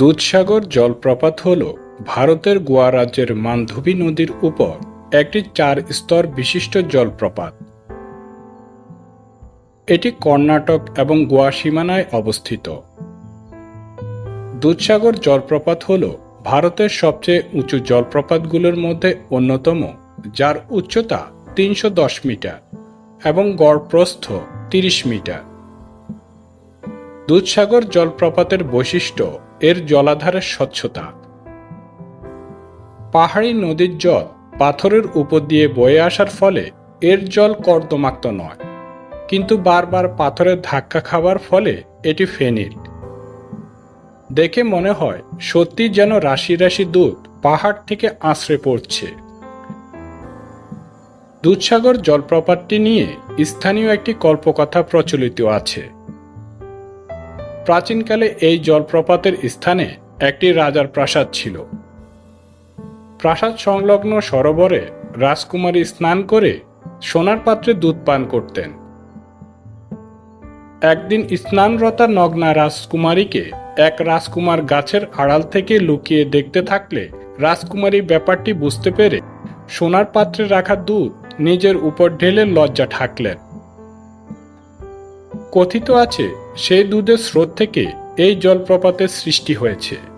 দুধসাগর জলপ্রপাত হল ভারতের গোয়া রাজ্যের মান্ধবী নদীর উপর একটি চার স্তর বিশিষ্ট জলপ্রপাত। এটি কর্ণাটক এবং গোয়া সীমানায় অবস্থিত। দুধসাগর জলপ্রপাত হল ভারতের সবচেয়ে উঁচু জলপ্রপাতগুলোর মধ্যে অন্যতম, যার উচ্চতা তিনশো দশ মিটার এবং গড় প্রস্থ তিরিশ মিটার। দুধসাগর জলপ্রপাতের বৈশিষ্ট্য এর জলাধারের স্বচ্ছতা। পাহাড়ি নদীর জল পাথরের উপর দিয়ে বয়ে আসার ফলে এর জল কর্দমাক্ত নয়। কিন্তু বারবার পাথরের ধাক্কা খাবার ফলে এটি ফেনিল দেখে মনে হয় সত্যি যেন রাশি রাশি দুধ পাহাড় থেকে আশ্রে পড়ছে। দুধসাগর জলপ্রপাতটি নিয়ে স্থানীয় একটি কল্পকথা প্রচলিত আছে। প্রাচীনকালে এই জলপ্রপাতের স্থানে একটি রাজার প্রাসাদ ছিল। প্রাসাদ সংলগ্ন সরোবরে রাজকুমারী স্নান করে সোনার পাত্রে দুধ পান করতেন। একদিন স্নানরতা নগ্না রাজকুমারীকে এক রাজকুমার গাছের আড়াল থেকে লুকিয়ে দেখতে থাকলে রাজকুমারী ব্যাপারটি বুঝতে পেরে সোনার পাত্রে রাখা দুধ নিজের উপর ঢেলে লজ্জা ঠাকলেন। কথিত আছে সেই দুধের স্রোত থেকে এই জলপ্রপাতের সৃষ্টি হয়েছে।